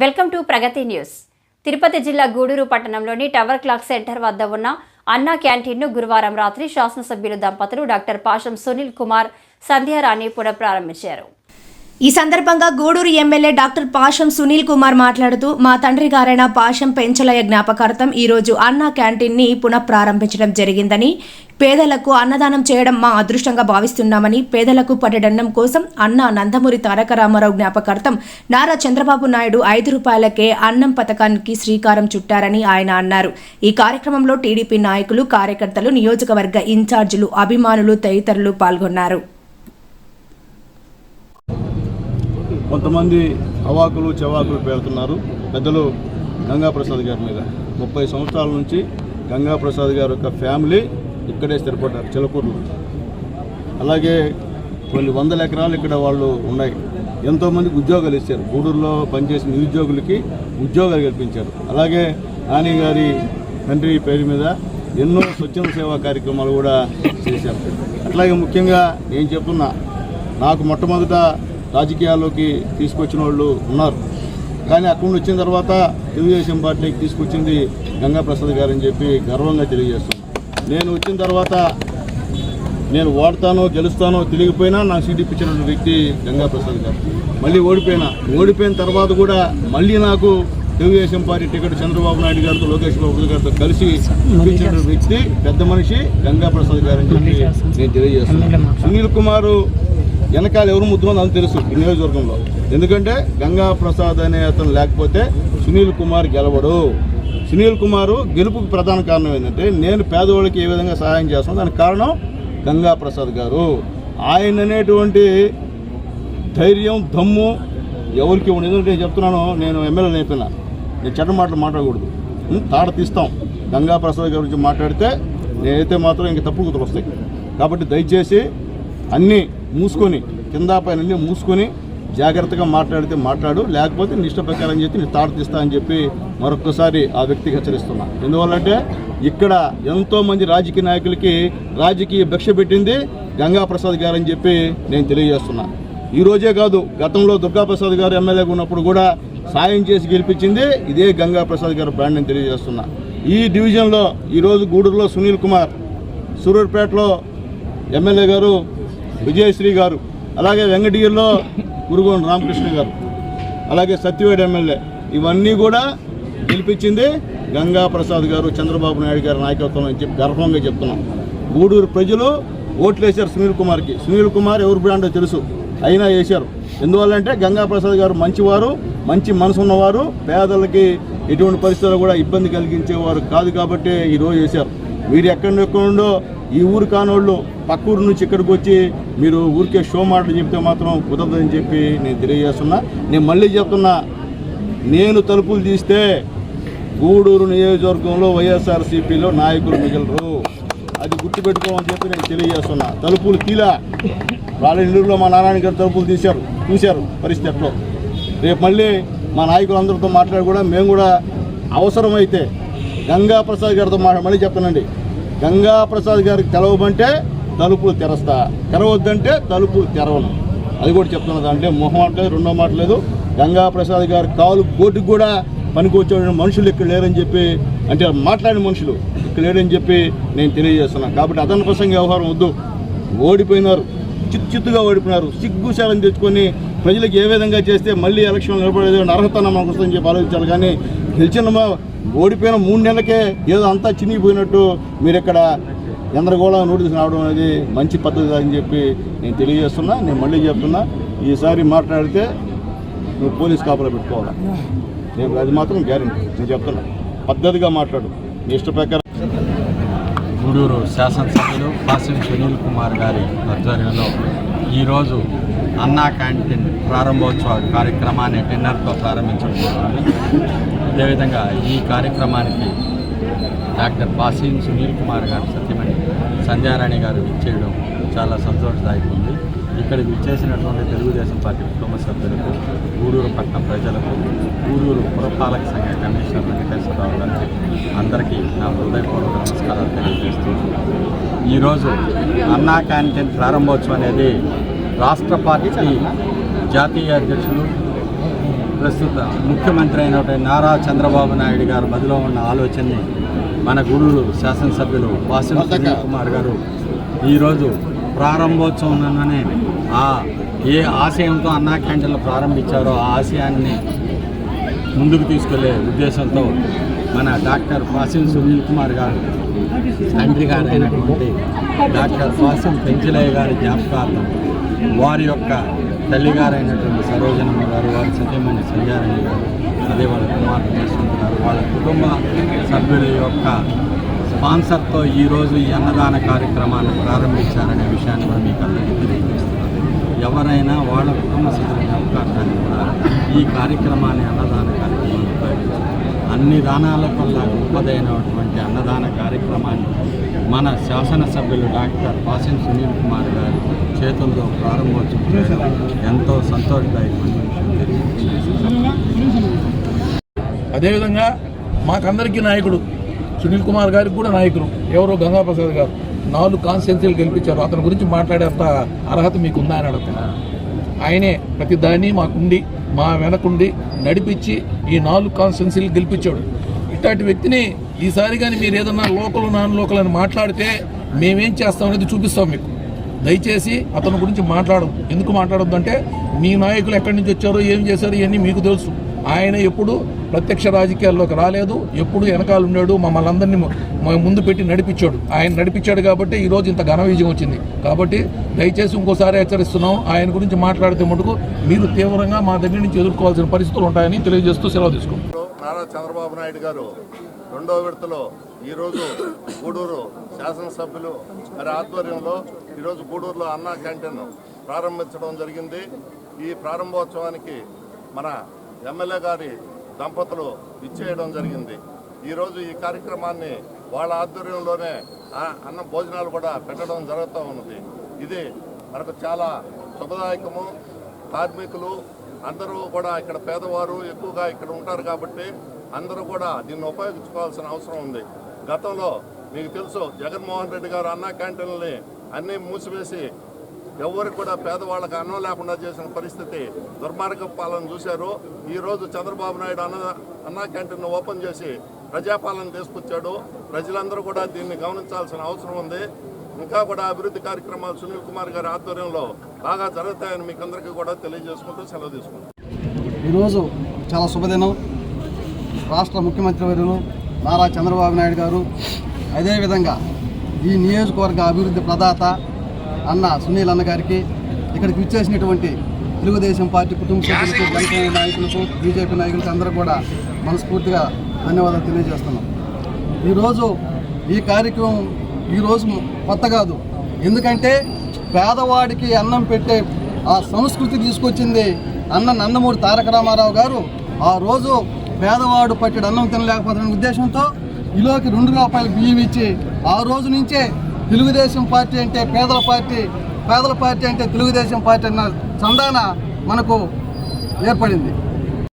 Welcome to Pragati news. Tirupati జిల్లా గూడూరు పట్టణంలోని tower clock centre వద్ద ఉన్న అన్నా క్యాంటీన్ను గురువారం రాత్రి శాసనసభ్యులు దంపతులు డాక్టర్ పాషం సునీల్ కుమార్ సంధ్యారాణి పునఃప్రారంభించారు. ఈ సందర్భంగా గూడూరు ఎమ్మెల్యే డాక్టర్ పాషం సునీల్ కుమార్ మాట్లాడుతూ మా తండ్రి గారైన పాషం పెంచలయ జ్ఞాపకార్థం ఈరోజు అన్న క్యాంటీన్ని పునఃప్రారంభించడం జరిగిందని పేదలకు అన్నదానం చేయడం మా అదృష్టంగా భావిస్తున్నామని పేదలకు పట్టడన్నం కోసం అన్న నందమూరి తారక రామారావు జ్ఞాపకార్థం నారా చంద్రబాబు నాయుడు ఐదు రూపాయలకే అన్నం పథకానికి శ్రీకారం చుట్టారని ఆయన అన్నారు. ఈ కార్యక్రమంలో టీడీపీ నాయకులు కార్యకర్తలు నియోజకవర్గ ఇన్ఛార్జీలు అభిమానులు తదితరులు పాల్గొన్నారు. కొంతమంది అవాకులు చెవాకులు పేరుతున్నారు పెద్దలు గంగాప్రసాద్ గారి మీద. ముప్పై సంవత్సరాల నుంచి గంగాప్రసాద్ గారి యొక్క ఫ్యామిలీ ఇక్కడే స్థిరపడ్డారు చిలకూరులో. అలాగే కొన్ని వందల ఎకరాలు ఇక్కడ వాళ్ళు ఉన్నాయి. ఎంతోమందికి ఉద్యోగాలు ఇచ్చారు. గూడూరులో పనిచేసిన నిరుద్యోగులకి ఉద్యోగాలు కల్పించారు. అలాగే నాని గారి తండ్రి పేరు మీద ఎన్నో స్వచ్ఛంద సేవా కార్యక్రమాలు కూడా చేశారు. అట్లాగే ముఖ్యంగా నేను చెప్తున్నా నాకు మొట్టమొదట రాజకీయాల్లోకి తీసుకొచ్చిన వాళ్ళు ఉన్నారు. కానీ అక్కడి నుండి వచ్చిన తర్వాత తెలుగుదేశం పార్టీకి తీసుకొచ్చింది గంగాప్రసాద్ గారు అని చెప్పి గర్వంగా తెలియజేస్తున్నాను నేను వచ్చిన తర్వాత నేను ఓడతానో గెలుస్తానో తెలియకపోయినా నాకు సీట్ ఇప్పించిన వ్యక్తి గంగాప్రసాద్ గారు. మళ్ళీ ఓడిపోయినా. ఓడిపోయిన తర్వాత కూడా మళ్ళీ నాకు తెలుగుదేశం పార్టీ టికెట్ చంద్రబాబు నాయుడు గారితో లోకేష్ బాబు గారితో కలిసి ఇప్పించిన వ్యక్తి పెద్ద మనిషి గంగాప్రసాద్ గారు అని చెప్పి నేను తెలియజేస్తున్నాను. సునీల్ కుమారు వెనకాల ఎవరు ముద్దు అని తెలుసు ఈ నియోజకవర్గంలో. ఎందుకంటే గంగా ప్రసాద్ అనే అతను లేకపోతే సునీల్ కుమార్ గెలవడు. సునీల్ కుమార్ గెలుపుకు ప్రధాన కారణం ఏంటంటే నేను పేదవాళ్ళకి ఏ విధంగా సహాయం చేస్తాను దానికి కారణం గంగా ప్రసాద్ గారు. ఆయన అనేటువంటి ధైర్యం దమ్ము ఎవరికి ఉండదు. ఎందుకంటే నేను చెప్తున్నాను నేను ఎమ్మెల్యే నేర్పిన నేను చెడ్డ మాటలు మాట్లాడకూడదు. తాడ తీస్తాం. గంగా ప్రసాద్ గారి గురించి మాట్లాడితే నేనైతే మాత్రం ఇంక తప్పు కుదురు వస్తాయి కాబట్టి దయచేసి అన్నీ మూసుకొని కింద పైన మూసుకొని జాగ్రత్తగా మాట్లాడితే మాట్లాడు లేకపోతే నీ ఇష్ట ప్రకారం చెప్పి నేను తాడు తీస్తా అని చెప్పి మరొక్కసారి ఆ వ్యక్తికి హెచ్చరిస్తున్నా. ఎందువల్లంటే ఇక్కడ ఎంతోమంది రాజకీయ నాయకులకి రాజకీయ భిక్ష పెట్టింది గంగా ప్రసాద్ గారు అని చెప్పి నేను తెలియజేస్తున్నా. ఈ రోజే కాదు గతంలో దుర్గాప్రసాద్ గారు ఎమ్మెల్యేగా ఉన్నప్పుడు కూడా సాయం చేసి గెలిపించింది ఇదే గంగా ప్రసాద్ గారు బ్రాండ్ అని తెలియజేస్తున్నా. ఈ డివిజన్లో ఈరోజు గూడూరులో సునీల్ కుమార్ సూరూర్పేటలో ఎమ్మెల్యే గారు విజయశ్రీ గారు అలాగే వెంకటగిరిలో గురుగోని రామకృష్ణ గారు అలాగే సత్యవేడ్ ఎమ్మెల్యే ఇవన్నీ కూడా గెలిపించింది గంగా ప్రసాద్ గారు చంద్రబాబు నాయుడు గారి నాయకత్వం అని చెప్పి గర్వంగా చెప్తున్నాం. గూడూరు ప్రజలు ఓట్లు వేశారు సునీల్ కుమార్కి. సునీల్ కుమార్ ఎవరు బ్రాండో తెలుసు. అయినా వేశారు. ఎందువల్లంటే గంగా ప్రసాద్ గారు మంచివారు మంచి మనసు ఉన్నవారు పేదలకి ఎటువంటి పరిస్థితుల్లో కూడా ఇబ్బంది కలిగించేవారు కాదు కాబట్టి ఈరోజు రోజు వేశారు వీరు ఎక్కడెక్కడుండో ఈ ఊరు కానోళ్ళు పక్క ఊరు నుంచి ఇక్కడికి వచ్చి మీరు ఊరికే షో మాటలు చెప్తే మాత్రం కుదరదని చెప్పి నేను తెలియజేస్తున్నా. నేను మళ్ళీ చెప్తున్నా నేను తలుపులు తీస్తే గూడూరు నియోజకవర్గంలో వైఎస్ఆర్సీపీలో నాయకులు మిగలరు. అది గుర్తుపెట్టుకోమని చెప్పి నేను తెలియజేస్తున్నా. తలుపులు తీలా. వాళ్ళ నెల్లూరులో మా నారాయణ గారు తలుపులు తీశారు చూశారు పరిస్థితి ఎట్లో రేపు మళ్ళీ మా నాయకులందరితో మాట్లాడి కూడా మేము కూడా అవసరమైతే గంగా ప్రసాద్ గారితో మాట్లాడి మళ్ళీ చెప్తానండి. గంగా ప్రసాద్ గారికి తెలవమంటే తలుపులు తెరస్తా. తెరవద్దంటే తలుపులు తెరవను. అది కూడా చెప్తున్నది అంటే మొహం లేదు రెండో మాట లేదు గంగా ప్రసాద్ గారు కాలు బోటుకు కూడా పనికి మనుషులు ఇక్కడ లేరని చెప్పి అంటే మాట్లాడిన మనుషులు ఇక్కడ లేరని చెప్పి నేను తెలియజేస్తున్నాను కాబట్టి అదన ప్రసంగ వ్యవహారం వద్దు. ఓడిపోయినారు. చిత్తుగా ఓడిపోయినారు. సిగ్గుశాలం తెచ్చుకొని ప్రజలకు ఏ విధంగా చేస్తే మళ్ళీ ఎలక్షన్ నిలబడేది అర్హత మనకు వస్తుందని చెప్పి ఆలోచించాలి. కానీ గెలిచిన మా- ఓడిపోయిన మూడు నెలలకే ఏదో అంతా చినిగిపోయినట్టు మీరు ఇక్కడ గందరగోళం నోటీస్ రావడం అనేది మంచి పద్ధతి అని చెప్పి నేను తెలియజేస్తున్నా నేను మళ్ళీ చెప్తున్నా. ఈసారి మాట్లాడితే నువ్వు పోలీస్ కాపలా పెట్టుకోవాలా? నేను అది మాత్రం గ్యారెంటీ. నేను చెప్తున్నా. పద్ధతిగా మాట్లాడు. నీ ఇష్ట ప్రకారం. గూడూరు శాసనసభ్యులు కాసిం సునీల్ కుమార్ గారి ఆధ్వర్యంలో ఈరోజు అన్నా క్యాంటీన్ ప్రారంభోత్సవ కార్యక్రమాన్ని డిన్నర్తో ప్రారంభించడం జరుగుతుంది అదేవిధంగా ఈ కార్యక్రమానికి డాక్టర్ బాసీం సునీల్ కుమార్ గారు సత్య సంధ్యారాణి గారు విచ్చేయడం చాలా సంతోషదాయకం ఉంది ఇక్కడికి విచ్చేసినటువంటి తెలుగుదేశం పార్టీ కుటుంబ సభ్యులకు గూడూరు పట్టణ ప్రజలకు గూడూరు పురపాలక సంఘ కమిషనర్ వెంకటేశ్వరరావు గారికి అందరికీ నా హృదయపూర్వక నమస్కారాలు తెలియజేస్తూ ఈరోజు అన్నా క్యాంటీన్ ప్రారంభోత్సవం అనేది రాష్ట్ర పార్టీ జాతీయ అధ్యక్షులు ప్రస్తుత ముఖ్యమంత్రి అయినటువంటి నారా చంద్రబాబు నాయుడు గారు మదిలో ఉన్న ఆలోచనని మన గూడూరు శాసనసభ్యులు వాసం కుమార్ గారు ఈరోజు ప్రారంభోత్సవంలోనే ఆ ఏ ఆశయంతో అన్నా క్యాంటీన్లు ప్రారంభించారో ఆ ఆశయాన్ని ముందుకు తీసుకెళ్ళే ఉద్దేశంతో మన డాక్టర్ పాసిం సునీల్ కుమార్ గారు తండ్రి గారు అయినటువంటి డాక్టర్ పాసిం పెంచలయ్య గారి జ్ఞాపకార్థం వారి యొక్క తల్లిగారైనటువంటి సరోజనమ్మ గారు వారి సత్యమణి సంధ్యారాణి గారు అదే వాళ్ళ కుమార్తె చేసుకుంటున్నారు వాళ్ళ కుటుంబ సభ్యుల యొక్క స్పాన్సర్తో ఈరోజు ఈ అన్నదాన కార్యక్రమాన్ని ప్రారంభించారనే విషయాన్ని కూడా మీకు అందరికీ తెలియజేస్తున్నాను. ఎవరైనా వాళ్ళ కుటుంబ సభ్యుల అవకాశాన్ని కూడా ఈ కార్యక్రమాన్ని అన్నదాన కార్యక్రమాన్ని ఉపయోగించారు అన్ని దానాల వల్ల గొప్పదైనటువంటి అన్నదాన కార్యక్రమాన్ని మన శాసనసభ్యులు డాక్టర్ పాసిన్ సునీల్ కుమార్ గారు చేతులతో ప్రారంభోత్సవం ఎంతో సంతోషదాయకమైన విషయం తెలియజేస్తున్నాను అదేవిధంగా మాకందరికీ నాయకుడు సునీల్ కుమార్ గారికి కూడా నాయకుడు ఎవరో గంగాప్రసాద్ గారు. నాలుగు కాన్స్టిట్యున్సీలు గెలిపించారు. అతని గురించి మాట్లాడేంత అర్హత మీకుందా అని అడుగుతున్నారు ఆయనే ప్రతి దాన్ని మాకుండి మా వెనకుండి నడిపించి ఈ నాలుగు కాన్స్టెన్సీలు గెలిపించాడు. ఇట్లాంటి వ్యక్తిని ఈసారి కానీ మీరు ఏదన్నా లోకల్ నాన్ లోకల్ అని మాట్లాడితే మేమేం చేస్తాం అనేది చూపిస్తాం మీకు. దయచేసి అతని గురించి మాట్లాడం ఎందుకు మాట్లాడద్దు అంటే మీ నాయకులు ఎక్కడి నుంచి వచ్చారో ఏం చేశారో ఇవన్నీ మీకు తెలుసు. ఆయన ఎప్పుడు ప్రత్యక్ష రాజకీయాల్లోకి రాలేదు ఎప్పుడు వెనకాల ఉన్నాడు మమ్మల్ని అందరినీ ముందు పెట్టి నడిపించాడు. ఆయన నడిపించాడు కాబట్టి ఈ రోజు ఇంత ఘన విజయం వచ్చింది. కాబట్టి దయచేసి ఇంకోసారి హెచ్చరిస్తున్నాం. ఆయన గురించి మాట్లాడితే మటుకు మీరు తీవ్రంగా మా దగ్గర నుంచి ఎదుర్కోవాల్సిన పరిస్థితులు ఉంటాయని తెలియజేస్తూ సెలవు తీసుకుంటాం నారా చంద్రబాబు నాయుడు గారు రెండో విడతలో ఈరోజు గూడూరు శాసనసభ్యులు మరి ఆధ్వర్యంలో ఈరోజు గూడూరులో అన్నా క్యాంటీన్ ప్రారంభించడం జరిగింది. ఈ ప్రారంభోత్సవానికి మన ఎమ్మెల్యే గారి దంపతులు ఇచ్చేయడం జరిగింది. ఈరోజు ఈ కార్యక్రమాన్ని వాళ్ళ ఆధ్వర్యంలోనే అన్నం భోజనాలు కూడా పెట్టడం జరుగుతూ ఉన్నది. ఇది మనకు చాలా శుభదాయకము. కార్మికులు అందరూ కూడా ఇక్కడ పేదవారు ఎక్కువగా ఇక్కడ ఉంటారు కాబట్టి అందరూ కూడా దీన్ని ఉపయోగించుకోవాల్సిన అవసరం ఉంది. గతంలో మీకు తెలుసు జగన్మోహన్ రెడ్డి గారు అన్నా క్యాంటీన్లని అన్నీ మూసివేసి ఎవరికి కూడా పేదవాళ్ళకి అన్నం లేకుండా చేసిన పరిస్థితి దుర్మార్గ పాలన చూశారు. ఈరోజు చంద్రబాబు నాయుడు అన్న అన్నా క్యాంటీన్ ఓపెన్ చేసి ప్రజాపాలన తీసుకొచ్చాడు. ప్రజలందరూ కూడా దీన్ని గమనించాల్సిన అవసరం ఉంది. ఇంకా కూడా అభివృద్ధి కార్యక్రమాలు సునీల్ కుమార్ గారి ఆధ్వర్యంలో బాగా జరుగుతాయని మీకు అందరికీ కూడా తెలియజేసుకుంటూ సెలవు తీసుకుంటాం ఈరోజు చాలా శుభదినం. రాష్ట్ర ముఖ్యమంత్రి వర్యులు నారా చంద్రబాబు నాయుడు గారు అదేవిధంగా ఈ నియోజకవర్గ అభివృద్ధి ప్రదాత అన్న సునీల్ అన్న గారికి ఇక్కడికి విచ్చేసినటువంటి తెలుగుదేశం పార్టీ కుటుంబ సభ్యులకు జనసేన నాయకులకు బీజేపీ నాయకులకు అందరూ కూడా మనస్ఫూర్తిగా ధన్యవాదాలు తెలియజేస్తున్నాం. ఈరోజు ఈ కార్యక్రమం ఈరోజు కొత్త కాదు. ఎందుకంటే పేదవాడికి అన్నం పెట్టే ఆ సంస్కృతి తీసుకొచ్చింది అన్న నందమూరి తారక రామారావు గారు. ఆ రోజు పేదవాడు పట్టిడు అన్నం తినలేకపోతున్న ఉద్దేశంతో ఇలోకి రెండు రూపాయలు బియ్యం ఇచ్చి ఆ రోజు నుంచే తెలుగుదేశం పార్టీ అంటే పేదల పార్టీ పేదల పార్టీ అంటే తెలుగుదేశం పార్టీ అన్న చందాన మనకు ఏర్పడింది.